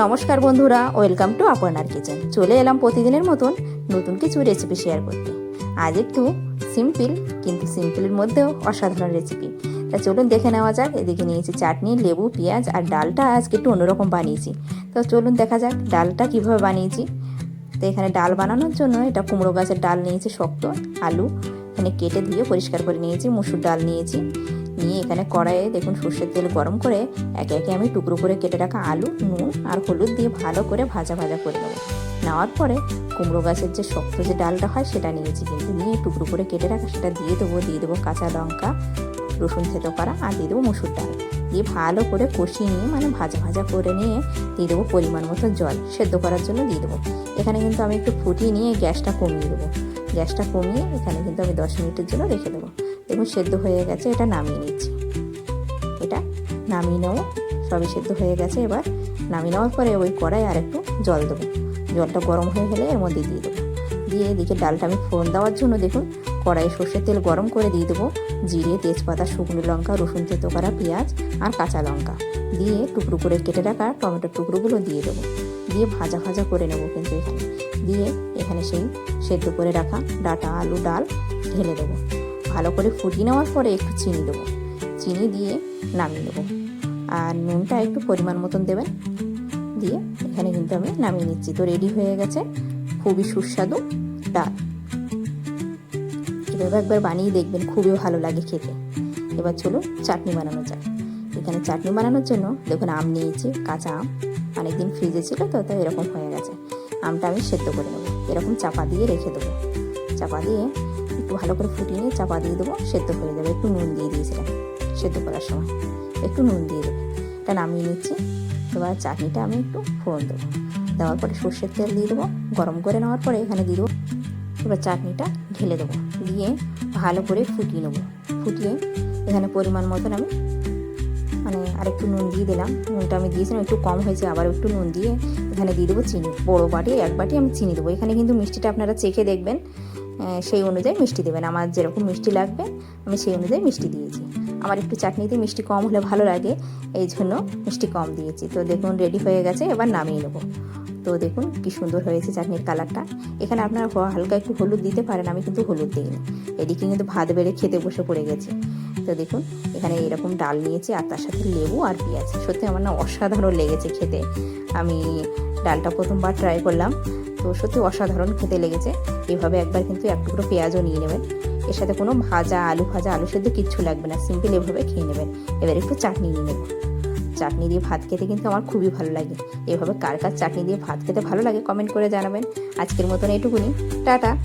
নমস্কার বন্ধুরা, welcome to আপনার কিচেন। চলে এলাম প্রতিদিনের মতন নতুন কিছু রেসিপি শেয়ার করতে। আজ একটু সিম্পল কিন্তু সিম্পলের মধ্যেও অসাধারণ রেসিপি তা চলুন দেখে নেওয়া যাক, এদিকে নিয়েছি চাটনি, লেবু, পেঁয়াজ আর ডালটা আজকে একটু অন্যরকম বানিয়েছি। তো চলুন দেখা যাক ডালটা কীভাবে বানিয়েছি। তো এখানে ডাল বানানোর জন্য এটা কুমড়ো গাছের ডাল নিয়েছি শক্ত, আলু, এখানে কেটে দিয়ে পরিষ্কার করে নিয়েছি, মুসুর ডাল নিয়েছি। নিয়ে এখানে কড়াইয়ে দেখুন সর্ষের তেল গরম করে একে একে আমি টুকরো করে কেটে রাখা আলু, নুন আর হলুদ দিয়ে ভালো করে ভাজা ভাজা করে নেব। নেওয়ার পরে কুমড়ো গাছের যে শক্ত যে ডালটা হয় সেটা নিয়েছি, কিন্তু নিয়ে টুকরো করে কেটে রাখা সেটা দিয়ে দেবো দিয়ে দেবো কাঁচা লঙ্কা, রসুন থেতো করা আর দিয়ে দেবো মুসুর ডাল। দিয়ে ভালো করে কষিয়ে নিয়ে মানে ভাজা ভাজা করে নিয়ে দিয়ে দেবো পরিমাণ মতো জল। সেদ্ধ করার জন্য দিয়ে দেবো। এখানে কিন্তু আমি একটু ফুটিয়ে নিয়ে গ্যাসটা কমিয়ে দেবো। গ্যাসটা কমিয়ে এখানে কিন্তু আমি দশ মিনিটের জন্য রেখে দেবো। দেখুন সেদ্ধ হয়ে গেছে, এটা নামিয়ে নিচ্ছি। এটা নামিয়ে নেব, সবই সেদ্ধ হয়ে গেছে, এবার নামিয়ে নেওয়ার পরে ওই কড়াই আর একটু জল দেবো। জলটা গরম হয়ে গেলে এর মধ্যে দিয়ে দেবো। দিয়ে এদিকে ডালটা আমি ফোড়ন দেওয়ার জন্য দেখুন, কড়াইয়ে সর্ষের তেল গরম করে দিয়ে দেবো। জিরে, তেজপাতা, শুকনো লঙ্কা, রসুন তেতো করা পেঁয়াজ আর কাঁচা লঙ্কা। দিয়ে টুকরো করে কেটে রাখা টমেটোর টুকরোগুলো দিয়ে দেবো। দিয়ে ভাজা ভাজা করে নেব কিন্তু এখানে। দিয়ে এখানে সেই সেদ্ধ করে রাখা ডাটা, আলু, ডাল ঢেলে দেবো। ভালো করে ফুটিয়ে নেওয়ার পরে একটু চিনি দেবো। চিনি দিয়ে নামিয়ে নেব। আর নুনটা একটু পরিমাণ মতন দেবেন। দিয়ে এখানে কিন্তু আমি নামিয়ে নিচ্ছি। তো রেডি হয়ে গেছে। খুবই সুস্বাদু ডাল। এভাবে একবার বানিয়ে দেখবেন, খুবই ভালো লাগে খেতে। এবার চলো চাটনি বানানো যাক। এখানে চাটনি বানানোর জন্য দেখুন আম নিয়েছি, কাঁচা আম। অনেকদিন ফ্রিজে ছিল তো তো এরকম হয়ে গেছে। আমটা আমি সেদ্ধ করে নেব। এরকম চাপা দিয়ে রেখে দেবো। চাপা দিয়ে একটু ভালো করে ফুটিয়ে নিয়ে চাপা দিয়ে দেবো, সেদ্ধ হয়ে যাবে। একটু নুন দিয়ে দিয়েছিলাম সেদ্ধ করার সময়। একটু নুন দিয়ে দেবো। এটা নামিয়ে নিচ্ছি। এবার চাটনিটা আমি একটু ফোড়ন দেবো। দেওয়ার পরে সর্ষের তেল দিয়ে দেবো। গরম করে নেওয়ার পরে এখানে দিয়ে দেবো। এবার চাটনিটা ঢেলে দেবো। দিয়ে ভালো করে ফুটিয়ে নেব। ফুটিয়ে এখানে পরিমাণ মতন আমি মানে আরেকটু নুন দিয়ে দিলাম। নুনটা আমি দিয়েছিলাম, একটু কম হয়েছে। আবার একটু নুন দিয়ে এখানে দিয়ে দেবো চিনি। বড়ো বাটি, এক বাটি আমি চিনি দেবো। এখানে কিন্তু মিষ্টিটা আপনারা চেখে দেখবেন। সেই অনুযায়ী মিষ্টি দেবেন। আমার যেরকম মিষ্টি লাগবে, আমি সেই অনুযায়ী মিষ্টি দিয়েছি। আমার একটু চাটনিতে মিষ্টি কম হলে ভালো লাগে, এই জন্য মিষ্টি কম দিয়েছি। তো দেখুন রেডি হয়ে গেছে, এবার নামিয়ে নেব। তো দেখুন, কি সুন্দর হয়েছে চাটনির কালারটা। এখানে আপনারা হালকা একটু হলুদ দিতে পারেন, আমি কিন্তু হলুদ দিইনি। এদিকে কিন্তু ভাত বেড়ে খেতে বসে পড়ে গেছি। তো দেখুন, এখানে এরকম ডাল নিয়েছি, আর তার সাথে লেবু আর পেঁয়াজ। সত্যি আমার না অসাধারণ লেগেছে খেতে। আমি ডালটা প্রথমবার ট্রাই করলাম। তো সত্যি অসাধারণ খেতে লেগেছে। এভাবে একবার কিন্তু এক টুকরো পেঁয়াজও নিয়ে নেবেন। এর সাথে কোনো ভাজা, আলু ভাজা, আলু সেদ্ধ কিচ্ছু লাগবে না। সিম্পল এভাবে খেয়ে নেবেন। এবার একটু চাটনি নিয়ে নেব। চাটনি দিয়ে ভাত খেতে কিন্তু আমার খুবই ভালো লাগে। এভাবে কার কার চাটনি দিয়ে ভাত খেতে ভালো লাগে কমেন্ট করে জানাবেন। আজকের মতন এটুকুনি। টাটা।